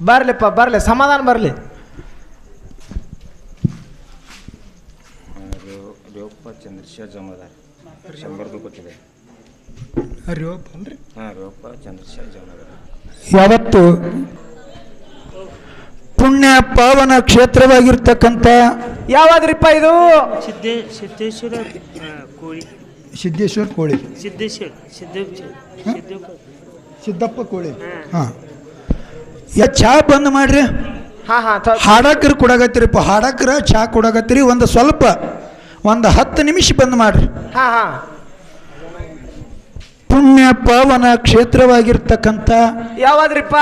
ಬರ್ಲಿಪ್ಪ ಬರಲಿ ಸಮಾಧಾನ ಬರಲಿ. ರೇವಪ್ಪ ಚಂದ್ರಶೇಖರ್ ಜಮಾದಾರ್. ಶಂಬರ್ ರೂಪಾಯಿ ಕೊಟ್ಟಿದೆ ಅಲ್ರಿ ಹಾಂ ರೇವಪ್ಪ ಚಂದ್ರಶೇಖರ್ ಜಮಾದಾರ್. ಯಾವತ್ತು ಪುಣ್ಯ ಪಾವನ ಕ್ಷೇತ್ರವಾಗಿರ್ತಕ್ಕಂಥ ಯಾವಾದ್ರಿಪ್ಪ ಇದು? ಸಿದ್ದೇಶ್ವರ ಕೋಳಿ. ಸಿದ್ದೇಶ್ವರ ಕೋಳಿ. ಸಿದ್ದೇಶ್ವರ ಸಿದ್ದೇಶ್ವರ ಸಿದ್ದಪ್ಪ ಕೋಳಿ. ಹಾಂ. ಯಾ ಚಾ ಬಂದ್ ಮಾಡ್ರಿ? ಹಾ ಹಾ ಹಾಡಕ್ರ ಕೊಡಗತ್ತೀರಿಪ್ಪ ಹಾಡಕ್ರ ಚಾ ಕೊಡಗತ್ತೀರಿ ಒಂದು ಸ್ವಲ್ಪ ಒಂದು ಹತ್ತು ನಿಮಿಷ ಬಂದ್ ಮಾಡ್ರಿ. ಹಾ ಹಾ. ಪುಣ್ಯ ಪಾವನ ಕ್ಷೇತ್ರವಾಗಿರ್ತಕ್ಕಂಥ ಯಾವಾದ್ರಿಪ್ಪ?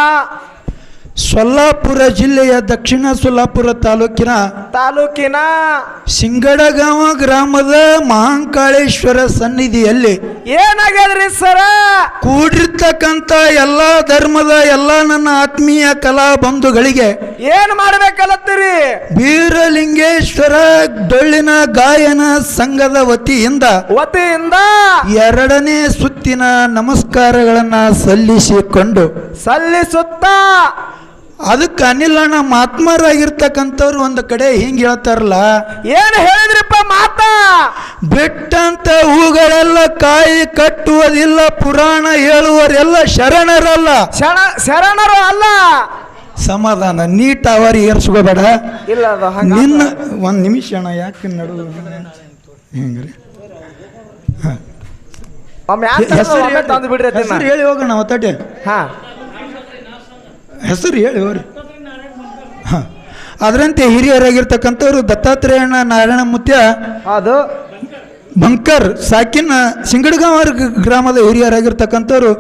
ಸೊಲ್ಲಾಪುರ ಜಿಲ್ಲೆಯ ದಕ್ಷಿಣ ಸೊಲ್ಲಾಪುರ ತಾಲೂಕಿನ ತಾಲೂಕಿನ ಸಿಂಗಡಗಾಂವ ಗ್ರಾಮದ ಮಹಾಂಕಾಳೇಶ್ವರ ಸನ್ನಿಧಿಯಲ್ಲಿ ಏನಾಗ್ಯದ್ರಿ ಸರ? ಕೂಡಿರ್ತಕ್ಕಂಥ ಎಲ್ಲಾ ಧರ್ಮದ ಎಲ್ಲಾ ನನ್ನ ಆತ್ಮೀಯ ಕಲಾ ಬಂಧುಗಳಿಗೆ ಏನ್ ಮಾಡ್ಬೇಕಲ್ಲತ್ತೀರಿ ಬೀರಲಿಂಗೇಶ್ವರ ಡೊಳ್ಳಿನ ಗಾಯನ ಸಂಘದ ವತಿಯಿಂದ ವತಿಯಿಂದ ಎರಡನೇ ಸುತ್ತಿನ ನಮಸ್ಕಾರಗಳನ್ನ ಸಲ್ಲಿಸಿಕೊಂಡು ಸಲ್ಲಿಸುತ್ತ ಅದಕ್ಕೆ ಅನಿಲಣ್ಣ ಮಾತ್ಮರಾಗಿರ್ತಕ್ಕಂಥವ್ರು ಒಂದು ಕಡೆ ಹಿಂಗೆ ಹೇಳ್ತಾರಲ್ಲ ಏನು ಹೇಳಿದ್ರಪ್ಪ ಮಾತಾ? ಬಿಟ್ಟಂತ ಹೂಗಳೆಲ್ಲ ಕಾಯಿ ಕಟ್ಟುವುದಿಲ್ಲ ಪುರಾಣ ಹೇಳುವರೆಲ್ಲ ಶರಣರಲ್ಲ. ಶರಣ ಶರಣರು ಅಲ್ಲ. ಸಮಾಧಾನ ನೀಟ್ ಅವರಿ ಏರ್ಸ್ಕೋಬೇಡ. ಇಲ್ಲ ಅದು ಹಂಗ ನಿನ್ನ ಒಂದು ನಿಮಿಷ ಅಣ್ಣ ಯಾಕೆ ನಡು ಹೆಂಗ್ರಿ. ಹೆಸರು ಹೇಳಿ ಹೋಗೋಣ ಒತ್ತಟೆ ಹಾ. ಹೆಸರು ಹೇಳಿ ಅವ್ರಿ. ಹಾಂ. ಅದರಂತೆ ಹಿರಿಯರಾಗಿರ್ತಕ್ಕಂಥವ್ರು ದತ್ತಾತ್ರೇಯಣ್ಣ ನಾರಾಯಣ ಮುತ್ಯ ಅದು ಬಂಕರ್ ಸಾಕಿನ ಸಿಂಗಡಗಾಂವ ಗ್ರಾಮದ ಹಿರಿಯರಾಗಿರ್ತಕ್ಕಂಥವ್ರು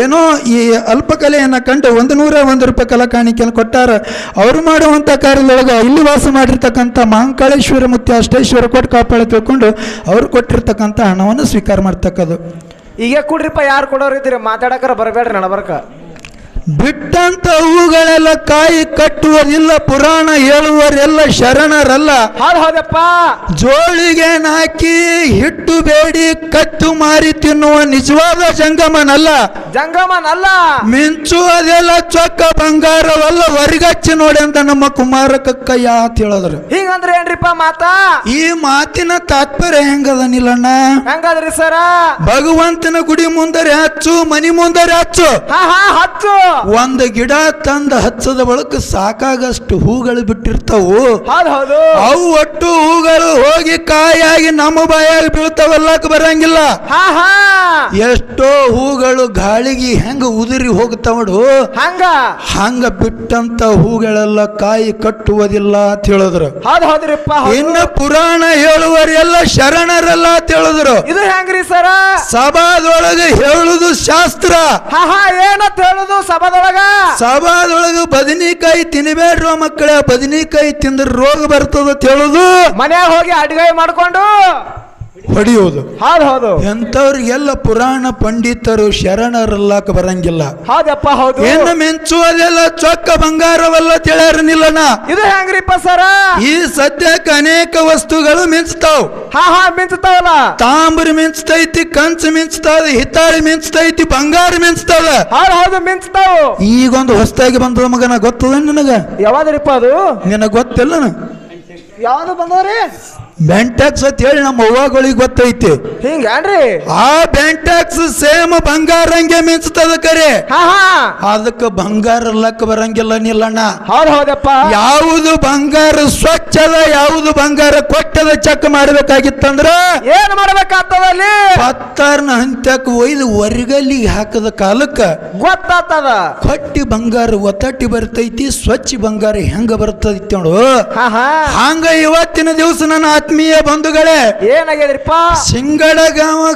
ಏನೋ ಈ ಅಲ್ಪಕಲೆಯನ್ನು ಕಂಡು ಒಂದು ನೂರ ಒಂದು ರೂಪಾಯಿ ಕಲಾ ಕಾಣಿಕೆಯನ್ನು ಕೊಟ್ಟಾರ. ಅವರು ಮಾಡುವಂಥ ಕಾರ್ಯದೊಳಗೆ ಇಲ್ಲಿ ವಾಸ ಮಾಡಿರ್ತಕ್ಕಂಥ ಮಹಾಂಕಾಳೇಶ್ವರ ಮುತ್ಯ ಅಷ್ಟೇಶ್ವರ ಕೊಟ್ಟು ಕಾಪಾಳ ತಿಳ್ಕೊಂಡು ಅವರು ಕೊಟ್ಟಿರ್ತಕ್ಕಂಥ ಹಣವನ್ನು ಸ್ವೀಕಾರ ಮಾಡ್ತಕ್ಕದು ಈಗ ಕೊಡ್ರಿಪ್ಪ ಯಾರು ಕೊಡೋರು ಇದ್ದೀರಿ ಮಾತಾಡಕರ ಬರಬೇಡ್ರಿ ನಡಬರ್ಕ. ಬಿಟ್ಟಂತ ಹೂಗಳೆಲ್ಲ ಕಾಯಿ ಕಟ್ಟುವರಿಲ್ಲ ಪುರಾಣ ಹೇಳುವರೆಲ್ಲ ಶರಣರಲ್ಲ. ಹೌದ್ ಹೌದಪ್ಪ. ಜೋಳಿಗೆ ನಾಕಿ ಹಿಟ್ಟು ಬೇಡಿ ಕತ್ತು ಮಾರಿ ತಿನ್ನುವ ನಿಜವಾದ ಜಂಗಮನಲ್ಲ. ಜಂಗಮನಲ್ಲ. ಮಿಂಚು ಅದೆಲ್ಲ ಚೊಕ್ಕ ಬಂಗಾರವಲ್ಲ ಹೊರಗಚ್ಚಿ ನೋಡಿ ಅಂತ ನಮ್ಮ ಕುಮಾರ ಕಕ್ಕಯ್ಯ ಅಂತ ಹೇಳಿದ್ರು. ಹೀಗಂದ್ರೆ ಏನ್ರಿಪ್ಪ ಮಾತಾ? ಈ ಮಾತಿನ ತಾತ್ಪರ್ಯ ಹೆಂಗದ ನಿಲ್ಲಣ್ಣ? ಹೆಂಗದ್ರಿ ಸರ? ಭಗವಂತನ ಗುಡಿ ಮುಂದರೆ ಹಚ್ಚು ಮನಿ ಮುಂದರೆ ಹಚ್ಚು. ಹಾ ಹಾ ಹಚ್ಚು. ಒಂದು ಗಿಡ ತಂದ ಹಚ್ಚದ ಬಳಕ ಸಾಕಾಗಷ್ಟು ಹೂಗಳು ಬಿಟ್ಟಿರ್ತಾವು. ಅವು ಒಟ್ಟು ಹೂಗಳು ಹೋಗಿ ಕಾಯಾಗಿ ನಮ್ಮ ಬಾಯಾಗಿ ಬೀಳ್ತಾವಲ್ಲ ಬರಂಗಿಲ್ಲ. ಎಷ್ಟೋ ಹೂಗಳು ಗಾಳಿಗೆ ಹೆಂಗ ಉದುರಿ ಹೋಗ್ತಾವಡು ಹಂಗ. ಹಂಗ ಬಿಟ್ಟಂತ ಹೂಗಳೆಲ್ಲ ಕಾಯಿ ಕಟ್ಟುವುದಿಲ್ಲ ಅಂತ ಹೇಳಿದ್ರು. ಇನ್ನು ಪುರಾಣ ಹೇಳುವರೆಲ್ಲ ಶರಣರಲ್ಲ ಅಂತ ಹೇಳಿದ್ರು. ಇದು ಹೆಂಗ್ರಿ ಸರ? ಸಭಾದೊಳಗೆ ಹೇಳುದು ಶಾಸ್ತ್ರ. ಏನಂತ ಹೇಳುದು? ಸಭಾದೊಳಗ? ಸಭಾದೊಳಗ ಬದನಿಕಾಯಿ ತಿನ್ಬೇಡ್ರ ಮಕ್ಕಳ ಬದನಿಕಾಯಿ ತಿಂದ್ರ ರೋಗ ಬರ್ತದ ತಿಳಿದು ಹೇಳುದು. ಮನ್ಯಾಗ ಹೋಗಿ ಅಡುಗೆ ಮಾಡ್ಕೊಂಡು? ಹೊಡೆಯೋದು ಹೌದು ಹೌದು. ಎಂಥವ್ರಿಗೆಲ್ಲ ಪುರಾಣ ಪಂಡಿತರು ಶರಣರಲ್ಲಕ ಬರಂಗಿಲ್ಲ. ಹೌದಪ್ಪ ಹೌದು. ಏನು ಮೆಂಚುವುದೆಲ್ಲ ಚೊಕ್ಕ ಬಂಗಾರವಲ್ಲ ತಿಳಿಯಾರ ನಿಲ್ಲಣ ಇದು ಹೆಂಗ್ರಿಪ್ಪ ಸರ? ಈ ಸದ್ಯಕ್ಕೆ ಅನೇಕ ವಸ್ತುಗಳು ಮಿಂಚ್ತಾವ್. ಹಾ ಹಾ ಮಿಂಚ್ತಾವಲ್ಲ. ತಾಮ್ರ ಮಿಂಚ್ತೈತಿ ಕಂಚು ಮಿಂಚ್ತಾವ ಹಿತ್ತಾಳಿ ಮಿಂಚ್ತೈತಿ ಬಂಗಾರ ಮಿಂಚ್ತಾವ. ಹೌದು ಹೌದು ಮಿಂಚತಾವು. ಈಗೊಂದು ಹೊಸದಾಗಿ ಬಂದ ಮಗನ ಗೊತ್ತದ ನಿನಗ? ಯಾವ್ದ್ರಿಪ್ಪ ಅದು? ನಿನಗ ಗೊತ್ತಿಲ್ಲ ಯಾವ್ದು ಬಂದವ್ರಿ ಬೆಂಟ್ಯಾಕ್ಸ್ ಅಂತ ಹೇಳಿ ನಮ್ಮ ಅವ್ವಗಳಿಗೆ ಗೊತ್ತೈತಿ. ಹಿಂಗ್ರಿ ಆ ಬ್ಯಾಂಟ್ಯಾಕ್ಸ್ ಸೇಮ್ ಬಂಗಾರ ಹಂಗೆ ಮಿಂಚ್ತದ ಕರೆ. ಅದಕ್ಕೆ ಬಂಗಾರ ಲಕ್ಕ ಬರಂಗಿಲ್ಲ ನಿಲ್ಲಣ್ಣ. ಹೌದ್ ಹೌದಪ್ಪ. ಯಾವುದು ಬಂಗಾರ ಸ್ವಚ್ಛದ ಯಾವುದು ಬಂಗಾರ ಕೊಟ್ಟದ ಚೆಕ್ ಮಾಡ್ಬೇಕಾಗಿತ್ತಂದ್ರ ಏನ್ ಮಾಡ್ಬೇಕಾಗ್ತದಲ್ಲಿ ಪತ್ತಾರ್ನ ಹಂತಕ್ಕೆ ಒಯ್ದು ಹೊರಗಲ್ಲಿಗೆ ಹಾಕದ ಕಾಲಕ್ಕ ಗೊತ್ತಾಗ್ತದ. ಕೊಟ್ಟಿ ಬಂಗಾರ ಒತ್ತಟ್ಟಿ ಬರ್ತೈತಿ ಸ್ವಚ್ಛ ಬಂಗಾರ ಹೆಂಗ ಬರ್ತೈತಿ ನೋಡು. ಹಂಗ ಇವತ್ತಿನ ದಿವಸ ನನ್ನ ಆತ್ಮೀಯ ಬಂಧುಗಳೇ ಏನಾಗ್ಯದ್ರಿಪ್ಪ? ಸಿಂಗಡಗಾಂವ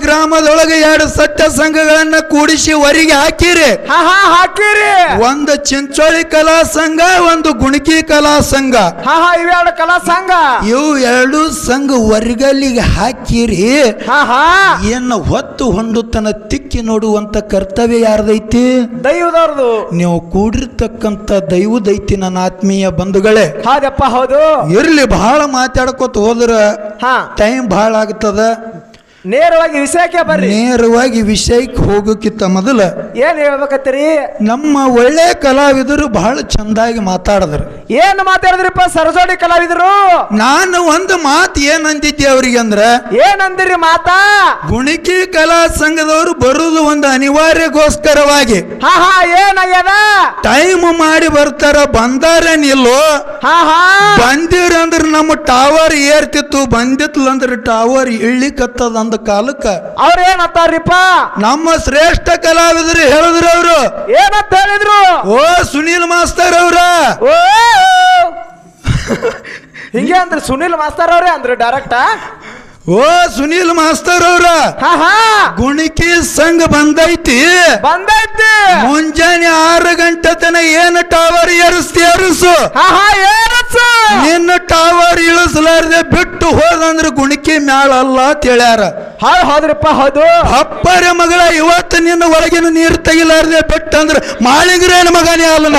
ಗ್ರಾಮದೊಳಗೆ ಎರಡು ಸತ್ಯ ಸಂಘಗಳನ್ನ ಕೂಡಿಸಿ ಹೊರಗೆ ಹಾಕಿರಿ. ಹಾ ಹಾ ಹಾಕಿರಿ ಒಂದು ಚಿಂಚೋಳಿ ಕಲಾ ಸಂಘ ಒಂದು ಗುಣಕಿ ಕಲಾ ಸಂಘ. ಹಾ ಹಾ ಇವೆರಡು ಕಲಾ ಸಂಘ. ಇವು ಎರಡು ಸಂಘ ಹೊರಗಲ್ಲಿಗೆ ಹಾಕಿರಿ. ಹಾ ಹಾ. ಏನ ಹೊತ್ತು ಹೊಂಡುತನ ತಿಕ್ಕಿ ನೋಡುವಂತ ಕರ್ತವ್ಯ ಯಾರ್ದೈತಿ? ದೈವದವ್ರದು. ನೀವು ಕೂಡಿರ್ತಕ್ಕಂತ ದೈವದೈತಿ ನನ್ನ ಆತ್ಮೀಯ ಬಂಧುಗಳೇ. ಹೌದಪ್ಪ ಹೌದು. ಇರ್ಲಿ ಬಹಳ ಮಾತಾಡ್ಕೊತ ಹೋದ್ರ ಹಾ. ಟೈಮ್ ಬಹಳ ಆಗ್ತದ. ನೇರವಾಗಿ ವಿಷಯಕ್ಕೆ ಬರ್ರಿ. ನೇರವಾಗಿ ವಿಷಯಕ್ಕೆ ಹೋಗೋಕ್ಕಿಂತ ಮೊದಲ ಏನ್ ಹೇಳ್ಬೇಕತ್ತೀರಿ? ನಮ್ಮ ಒಳ್ಳೆ ಕಲಾವಿದರು ಬಹಳ ಚಂದಾಗಿ ಮಾತಾಡಿದ್ರು. ಏನ್ ಮಾತಾಡಿದ್ರಿಪ್ಪ ಸರಸೋಡಿ ಕಲಾವಿದರು? ನಾನು ಒಂದು ಮಾತು ಏನಂದಿದ್ದೆ ಅವ್ರಿಗೆ ಅಂದ್ರ ಏನಂದಿರಿ ಮಾತಾ? ಗುಣಿಕಿ ಕಲಾ ಸಂಘದವರು ಬರುವುದು ಒಂದು ಅನಿವಾರ್ಯಗೋಸ್ಕರವಾಗಿ. ಹಾ ಹಾ ಏನಾಗ್ಯದ ಟೈಮ್ ಮಾಡಿ ಬರ್ತಾರ ಬಂದಾರ ನಿಲ್ಲೋ. ಹಾ ಹಾ. ಬಂದಿರಂದ್ರ ನಮ್ಮ ಟವರ್ ಏರ್ತಿತ್ತು ಬಂದಿತ್ತು ಅಂದ್ರೆ ಟವರ್ ಇಳ್ಳಿಕತ್ತದ ಅಂದ ಕಾಲಕ್ಕ ಅವ್ರ ಏನಂತಾರಿಪ್ಪ ನಮ್ಮ ಶ್ರೇಷ್ಠ ಕಲಾವಿದರು ಹೇಳಿದ್ರು ಅವರು. ಏನಂತ ಹೇಳಿದ್ರು? ಓ ಸುನೀಲ್ ಮಾಸ್ತರ್ ಅವ್ರ. ಓ! ಹಿಂಗೆ ಅಂದ್ರೆ ಸುನಿಲ್ ಮಾಸ್ತರ್ ಅವ್ರೆ ಅಂದ್ರೆ ಡೈರೆಕ್ಟ್ ಓ ಸುನೀಲ್ ಮಾಸ್ತರ್ ಅವ್ರ. ಗುಣಿಕಿ ಸಂಘ ಬಂದೈತಿ. ಬಂದೈತಿ. ಮುಂಜಾನೆ ಆರು ಗಂಟೆ ತನ ಏನು ಟವರ್ ಏರಿಸ್ತಿ ಏರಿಸು. ನಿನ್ನ ಟವರ್ ಇಳಿಸಲಾರ್ದೆ ಬಿಟ್ಟು ಹೋದಂದ್ರೆ ಗುಣಿಕಿ ಮ್ಯಾಳ ಅಲ್ಲ ಹೇಳ್ಯಾರ. ಹೌದ್ ಹೋದ್ರಪ್ಪ ಹೌದು. ಅಪ್ಪರ ಮಗಳ ಇವತ್ತು ನಿನ್ನ ಒಳಗಿನ ನೀರು ತೆಗಿಲಾರ್ದೆ ಬಿಟ್ಟಂದ್ರೆ ಮಾಳಿಗ್ರೇನ ಮಗನೇ ಅಲ್ಲ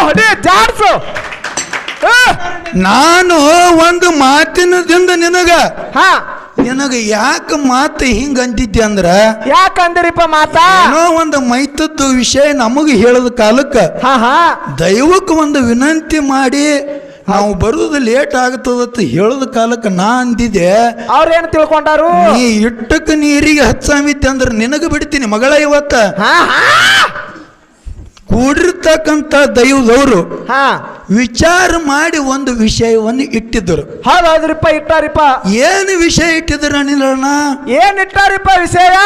ಹೊಡಿ ಜಾಡ್ಸು. ನಾನು ಒಂದು ಮಾತಿನದಿಂದ ನಿನಗ ಹಾ. ನಿನಗ ಯಾಕೆ ಮಾತು ಹಿಂಗ ಅಂತಿದ್ದೆ ಅಂದ್ರ ಯಾಕಂದ್ರಿಪ್ಪ ಮಾತಾ? ಏನೋ ಒಂದು ಮೈತದ್ದು ವಿಷಯ ನಮಗೆ ಹೇಳದ ಕಾಲಕ್ಕ ಹಾ ಹಾ. ದೈವಕ್ಕೆ ಒಂದು ವಿನಂತಿ ಮಾಡಿ ನಾವು ಬರುವುದು ಲೇಟ್ ಆಗುತ್ತದಂತ ಹೇಳದ ಕಾಲಕ್ಕೆ ನಾ ಅಂದಿದ್ದೆ. ಅವ್ರೇನು ಏನ್ ತಿಳ್ಕೊಂಡಾರು? ನೀ ಇಟ್ಟಕ್ಕೆ ನೀರಿಗೆ ಹಚ್ಚಾಮಿತ್ತೆ ಅಂದ್ರೆ ನಿನಗೆ ಬಿಡ್ತೀನಿ ಮಗಳ ಇವತ್ತ. ಕೂಡಿರ್ತಕ್ಕಂಥ ದೈವದವರು ಹಾ. ವಿಚಾರ ಮಾಡಿ ಒಂದು ವಿಷಯವನ್ನು ಇಟ್ಟಿದ್ದರು. ಹೌದಾದ್ರಿಪ್ಪ ಹೌದ್ರಿಪ್ಪ ಇಟ್ಟಾರಿಪ್ಪ. ಏನು ವಿಷಯ ಇಟ್ಟಿದ್ರು ಅನಿಲಣ್ಣ? ಏನ್ ಇಟ್ಟಾರಿಪ್ಪ ವಿಷಯ?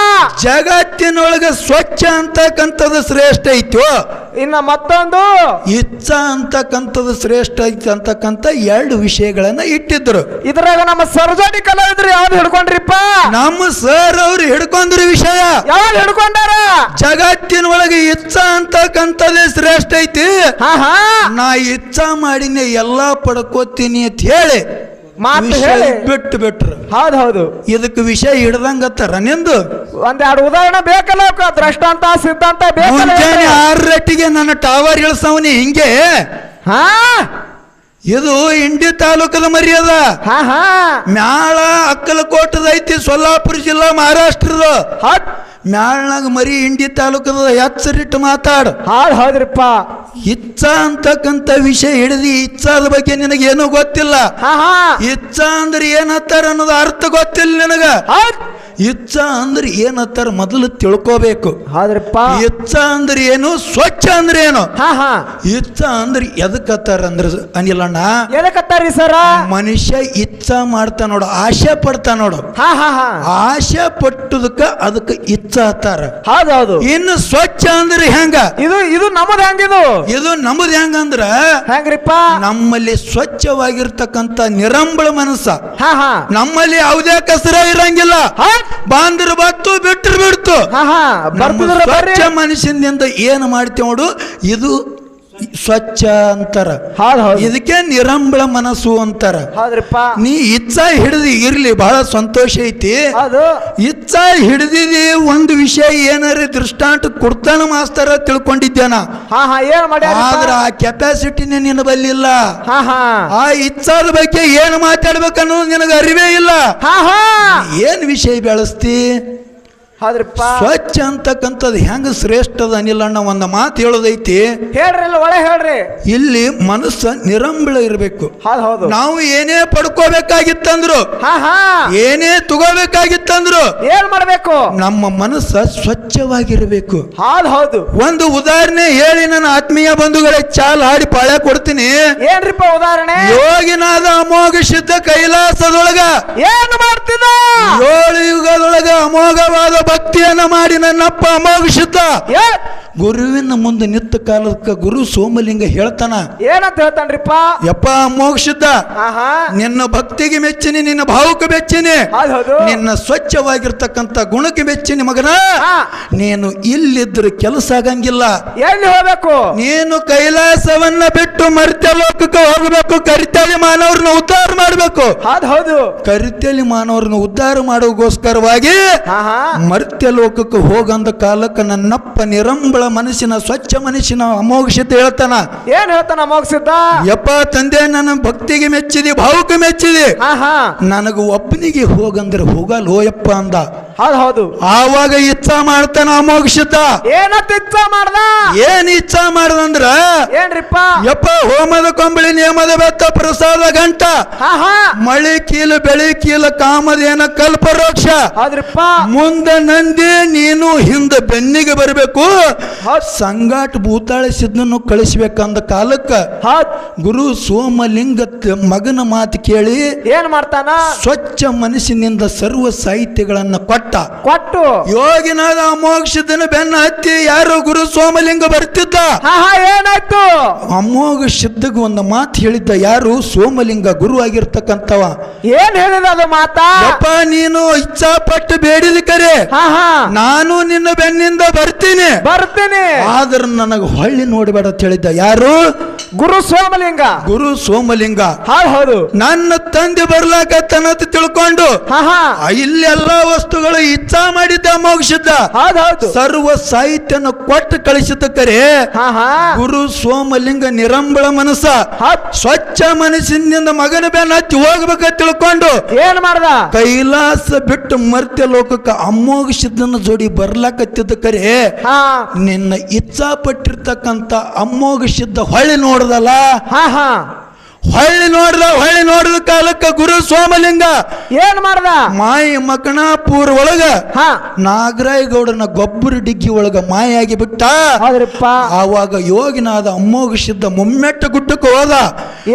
ಜಗತ್ತಿನೊಳಗೆ ಸ್ವಚ್ಛ ಅಂತಕ್ಕಂಥದ್ದು ಶ್ರೇಷ್ಠ ಐತೋ? ಇನ್ನ ಮತ್ತೊಂದು. ಇಚ್ಛ ಅಂತಕ್ಕಂಥದ್ದು ಶ್ರೇಷ್ಠ ಐತಿ ಅಂತಕ್ಕಂಥ ಎರಡು ವಿಷಯಗಳನ್ನ ಇಟ್ಟಿದ್ರು. ಇದ್ರಾಗ ನಮ್ಮ ಸರ್ಜೋಡಿ ಕಲಾವಿದ್ರು ಯಾವ್ದು ಹಿಡ್ಕೊಂಡ್ರಿಪ್ಪ? ನಮ್ಮ ಸರ್ ಅವ್ರು ಹಿಡ್ಕೊಂಡ್ರಿ ವಿಷಯ. ಯಾವ್ದು ಹಿಡ್ಕೊಂಡಾರ? ಜಗತ್ತಿನ ಒಳಗೆ ಇಚ್ಛ ಅಂತಕ್ಕಂಥದ್ದೇ ಶ್ರೇಷ್ಠ ಐತಿ. ನಾ ಇಚ್ಛ ಮಾಡಿನೇ ಎಲ್ಲಾ ಪಡ್ಕೋತೀನಿ ಅಂತ ಹೇಳಿ ಮಾತು ಹೇಳಿ. ಬಿಟ್ಟು ಬಿಟ್ರು. ಹೌದ್ ಹೌದು. ಇದಕ್ಕೆ ವಿಷಯ ಹಿಡ್ದಂಗತ್ತಾರ ನಿಂದು? ಒಂದೆರಡು ಉದಾಹರಣೆ ಬೇಕಲ್ಲ? ದೃಷ್ಟಾಂತ ಸಿದ್ಧಾಂತ ಬೇಕಲ್ಲ ಮುಂಜಾನೆ ರೆಟ್ಟಿಗೆ ನನ್ನ ಟವರ್ ಇಳಿಸವನಿ ಹಿಂಗೆ. ಹಾ? ಇದು ಇಂಡಿ ತಾಲೂಕದ ಮರ್ಯಾದ. ಹಾ ಹಾ. ಮ್ಯಾಳ ಅಕ್ಕಲಕೋಟದೈತಿ ಸೊಲ್ಲಾಪುರ ಜಿಲ್ಲಾ ಮಹಾರಾಷ್ಟ್ರದ. ಹಾಟ್. ಮ್ಯಾಳ್ನಾಗ ಮರಿ ಇಂಡಿ ತಾಲೂಕದ ಎಚ್ಚರಿಟ್ಟು ಮಾತಾಡು. ಹಾಳು ಹೌದ್ರಿಪ್ಪ. ಇಚ್ಛ ಅಂತಕ್ಕಂಥ ವಿಷಯ ಹಿಡಿದಿ ಇಚ್ಛಾದ ಬಗ್ಗೆ ನಿನಗೇನು ಗೊತ್ತಿಲ್ಲ. ಹಾ ಹಾ. ಇಚ್ಛಾ ಅಂದ್ರೆ ಏನತ್ತಾರ ಅನ್ನೋದು ಅರ್ಥ ಗೊತ್ತಿಲ್ಲ ನಿನಗ. ಇಚ್ಛಾ ಅಂದ್ರೆ ಏನತ್ತಾರ ಮೊದಲು ತಿಳ್ಕೋಬೇಕು. ಆದ್ರಪ್ಪ ಇಚ್ಛ ಅಂದ್ರೆ ಏನು? ಸ್ವಚ್ಛ ಅಂದ್ರೆ ಏನು? ಹಾ ಹಾ. ಇಚ್ಛಾ ಅಂದ್ರೆ ಎದಕ್ಕತ್ತಾರ ಅಂದ್ರ ಅನಿಲಣ್ಣ? ಎದಕ್ಕತ್ತಾರಿ ಸರ? ಮನುಷ್ಯ ಇಚ್ಛ ಮಾಡ್ತಾ ನೋಡು ಆಶೆ ಪಡ್ತಾ ನೋಡು. ಹಾ ಹಾ ಹಾ. ಆಶೆ ಪಟ್ಟದಕ್ಕ ಅದಕ್ಕೆ ಇಚ್ಛ ಹತ್ತಾರ ಹೌದೌದು ಹೌದು. ಇನ್ನು ಸ್ವಚ್ಛ ಅಂದ್ರೆ ಹೆಂಗ? ಇದು ಇದು ನಮ್ಮದು ಹೆಂಗಿದು ಇದು? ನಮ್ಮದು ಹೆಂಗಂದ್ರ ಹೆಂಗ್ರಿಪ್ಪ ನಮ್ಮಲ್ಲಿ ಸ್ವಚ್ಛವಾಗಿರ್ತಕ್ಕಂತ ನಿರಂಬಳ ಮನಸ್ಸ. ಹಾ ಹಾ. ನಮ್ಮಲ್ಲಿ ಯಾವುದೇ ಕಸರ ಇರಂಗಿಲ್ಲ. ಬಾಂದ್ರ ಬತ್ತು ಬಿಟ್ಟರು ಬಿಡ್ತು. ಸ್ವಚ್ಛ ಮನುಷ್ಯನಿಂದ ಏನು ಮಾಡ್ತೀವಿ ನೋಡು ಇದು ಸ್ವಚ್ಛ ಅಂತಾರ. ಇದಕ್ಕೆ ನಿರಂಬಳ ಮನಸ್ಸು ಅಂತಾರ. ನೀ ಇಚ್ಛಾ ಹಿಡಿದಿ ಇರ್ಲಿ ಬಹಳ ಸಂತೋಷ ಐತಿ. ಇಚ್ಛ ಹಿಡಿದಿದಿ ಒಂದು ವಿಷಯ ಏನಾರ ದೃಷ್ಟಾಂತ ಕೊಡ್ತಾನ ಮಾಸ್ತರ ತಿಳ್ಕೊಂಡಿದ್ದೇನ ಆದ್ರ ಆ ಕೆಪಾಸಿಟಿನೇ ನಿನ್ನ ಬಲ್ಲಿಲ್ಲ ಆ ಇಚ್ಛಾದ ಬಗ್ಗೆ ಏನು ಮಾತಾಡ್ಬೇಕನ್ನೋದು ನಿನಗೆ ಅರಿವೇ ಇಲ್ಲ. ಏನ್ ವಿಷಯ ಬೆಳೆಸ್ತಿ? ಹೌದ್ರಿಪ್ಪ ಸ್ವಚ್ಛ ಅಂತಕ್ಕಂಥದ್ದು ಹೆಂಗ ಶ್ರೇಷ್ಠದ ಅನಿಲಣ್ಣ ಒಂದು ಮಾತು ಹೇಳೋದೈತಿ. ಹೇಳ್ರಿ ಇಲ್ಲ ಒಳ್ಳೆ ಹೇಳ್ರಿ. ಇಲ್ಲಿ ಮನಸ್ಸ ನಿರಂಬಳ ಇರಬೇಕು. ಹೌದ್ ಹೌದು. ನಾವು ಏನೇ ಪಡ್ಕೋಬೇಕಾಗಿತ್ತಂದ್ರು ಏನೇ ತಗೋಬೇಕಾಗಿತ್ತಂದ್ರು ಏನ್ ಮಾಡ್ಬೇಕು? ನಮ್ಮ ಮನಸ್ಸ ಸ್ವಚ್ಛವಾಗಿರಬೇಕು. ಹೌದ್ ಹೌದು. ಒಂದು ಉದಾಹರಣೆ ಹೇಳಿ ನನ್ನ ಆತ್ಮೀಯ ಬಂಧುಗಳೇ ಚಾಲ್ ಹಾಡಿ ಪಾಳ್ಯ ಕೊಡ್ತೀನಿ. ಏನ್ರಿಪ್ಪ ಉದಾಹರಣೆ? ಯೋಗಿನಾದ ಅಮೋಘ ಶುದ್ಧ ಕೈಲಾಸದೊಳಗ ಏನ್ ಮಾಡ್ತಿದ್ದ? ಏಳು ಯುಗದೊಳಗ ಅಮೋಘವಾದ ಭಕ್ತಿಯನ್ನ ಮಾಡಿ ನನ್ನಪ್ಪ ಅಮೋಘಿಸಿದ್ದ ಗುರುವಿನ ಮುಂದೆ ನಿಂತ ಕಾಲಕ್ಕ ಗುರು ಸೋಮಲಿಂಗ ಹೇಳ್ತಾನ. ಏನಂತ ಹೇಳ್ತಾನ್ರಿಪ್ಪ? ಯಪ್ಪ ಮೋಕ್ಷಿದ್ದ ನಿನ್ನ ಭಕ್ತಿಗೆ ಮೆಚ್ಚಿನಿ ನಿನ್ನ ಭಾವಕ್ಕೆ ಮೆಚ್ಚಿನಿ. ನಿನ್ನ ಸ್ವಚ್ಛವಾಗಿರ್ತಕ್ಕಂಥ ಗುಣಕ್ಕೆ ಮೆಚ್ಚಿನಿ ಮಗನ. ನೀನು ಇಲ್ಲಿದ್ರೆ ಕೆಲಸ ಆಗಂಗಿಲ್ಲ. ಎಲ್ಲಿ ಹೋಗ್ಬೇಕು? ನೀನು ಕೈಲಾಸವನ್ನ ಬಿಟ್ಟು ಮರ್ತ್ಯ ಲೋಕಕ್ಕೆ ಹೋಗ್ಬೇಕು. ಕರಿತೇಲಿ ಮಾನವ್ರನ್ನ ಉದ್ಧಾರ ಮಾಡಬೇಕು. ಅದ್ ಹೌದು. ಕರಿತೇಲಿ ಮಾನವ್ರನ್ನ ಉದ್ಧಾರ ಮಾಡೋಗೋಸ್ಕರವಾಗಿ ಮರ್ತ್ಯ ಲೋಕಕ್ಕೆ ಹೋಗಂದ ಕಾಲಕ್ಕೆ ನನ್ನಪ್ಪ ನಿರಂಬಳ ಮನಸ್ಸಿನ ಸ್ವಚ್ಛ ಮನಸ್ಸಿನ ಅಮೋಘಿತ ಹೇಳ್ತಾನ. ಏನ್ ಹೇಳ್ತಾನ ಅಮೋಘಿಸಿದ್ದ ಯಪ್ಪ ತಂದೆ ನನ್ನ ಭಕ್ತಿಗೆ ಮೆಚ್ಚಿದಿ ಭಾವಕ್ಕೆ ಮೆಚ್ಚಿದಿ. ನನಗ ಒಬ್ಬನಿಗೆ ಹೋಗಂದ್ರೆ ಹೋಗಲ್ಲ ಹೋಯಪ್ಪ ಅಂದ. ಹೌದ್ ಹೌದು. ಆವಾಗ ಇಚ್ಛಾ ಮಾಡ್ತಾನ ಅಮೋಘಿತ ಏನತ್ತ ಇಚ್ಛಾ ಮಾಡ್ದ? ಏನ್ ಇಚ್ಛಾ ಮಾಡ್ದಂದ್ರ ಏನ್ರಿಪ್ಪ? ಯಪ್ಪ ಹೋಮದ ಕೊಂಬಳಿ ನಿಯಮದ ಬೆತ್ತ ಪ್ರಸಾದ ಗಂಟ. ಮಳಿ ಕೀಲು ಬೆಳಿ ಕೀಲು ಕಾಮದೇನ ಕಲ್ಪರೋಕ್ಷ ಮುಂದೆ ಮುಂದ ನಂದಿ ನೀನು ಹಿಂದ ಬೆನ್ನಿಗೆ ಬರಬೇಕು. ಸಂಗಾಟ ಭೂತಾಳ ಸಿದ್ಧನು ಕಳಿಸ್ಬೇಕಂದ ಕಾಲಕ್ಕ. ಗುರು ಸೋಮಲಿಂಗ ಮಗನ ಮಾತು ಕೇಳಿ. ಏನ್ ಮಾಡ್ತಾನ? ಸ್ವಚ್ಛ ಮನಸ್ಸಿನಿಂದ ಸರ್ವ ಸಾಹಿತ್ಯಗಳನ್ನ ಕೊಟ್ಟ. ಕೊಟ್ಟು. ಯೋಗಿನಾದ ಅಮೋಘ ಬೆನ್ನ ಹತ್ತಿ ಯಾರು ಗುರು ಸೋಮಲಿಂಗ ಬರ್ತಿದ್ದ? ಏನಾಯ್ತು? ಅಮೋಘ ಸಿದ್ಧಗ ಒಂದು ಮಾತು ಹೇಳಿದ್ದ ಯಾರು ಸೋಮಲಿಂಗ ಗುರು ಆಗಿರ್ತಕ್ಕಂಥವ? ಏನ್ ಹೇಳಿದ ಅದು ಮಾತಾ? ನೀನು ಇಚ್ಛಾಪಟ್ಟು ಬೇಡಿದ ಕರೆ. ಹಾ ಹಾ. ನಾನು ನಿನ್ನ ಬೆನ್ನಿಂದ ಬರ್ತೀನಿ. ಬರ್ತೀನಿ. ಆದ್ರೆ ನನಗೆ ಹೊಳ್ಳಿ ನೋಡಬೇಡ ಅಂತ ಹೇಳಿದ್ದ ಯಾರು? ಗುರು ಸೋಮಲಿಂಗ. ಗುರು ಸೋಮಲಿಂಗ. ಹೌದ್ ಹೌದು. ನನ್ನ ತಂದೆ ಬರ್ಲಾಕತ್ತನಂತ ತಿಳ್ಕೊಂಡು ಹಾ ಇಲ್ಲೆಲ್ಲ ವಸ್ತುಗಳು ಇಚ್ಛಾ ಮಾಡಿದ್ದ ಮೋಗಿಸಿದ್ದ ಹೌದ್ ಸರ್ವ ಸಾಹಿತ್ಯನ ಕೊಟ್ಟು ಕಳಿಸಿದ್ದ ಕರೆ ಹಾ ಹಾ. ಗುರು ಸೋಮಲಿಂಗ ನಿರಂಬಳ ಮನಸ್ಸ. ಸ್ವಚ್ಛ ಮನಸ್ಸಿನಿಂದ ಮಗನ ಬೇನ ಹತ್ತಿ ಹೋಗ್ಬೇಕ ತಿಳ್ಕೊಂಡು ಏನ್ ಮಾಡ್ದ? ಕೈಲಾಸ ಬಿಟ್ಟು ಮರ್ತ್ಯ ಲೋಕಕ್ಕೆ ಅಮ್ಮೋಗ ಸಿದ್ಧನ ಜೋಡಿ ಬರ್ಲಾಕತ್ತಿದ್ದ ಕರೆ ನಿನ್ನ ಇಚ್ಛಾ ಪಟ್ಟಿರ್ತಕ್ಕಂತ ಅಮ್ಮೋಗ ಹೊಳೆ ಹೊಳ್ಳಿ ನೋಡ್ದಲ್ಲ? ಹಾ ಹಾ. ಹೊಳ್ಳಿ ನೋಡ್ದ ಹೊಳ್ಳಿ ನೋಡಿದ ಕಾಲಕ್ಕ ಗುರು ಸೋಮಲಿಂಗ. ಏನ್ ಮಾಡ್ದ? ಮಾಯಿ ಮಕಣಾಪುರ ಒಳಗ ಹಾ. ನಾಗರಾಯ ಗೌಡನ ಗೊಬ್ಬರ ಡಿಗ್ಗಿ ಒಳಗ ಮಾಯಾಗಿ ಬಿಟ್ಟ ಹೌದ್ರಿಪ್ಪ. ಆವಾಗ ಯೋಗಿನಾದ ಅಮ್ಮೋಗ ಸಿದ್ಧ ಮುಮ್ಮೆಟ್ಟ ಗುಡ್ಡಕ್ಕೆ ಹೋದ.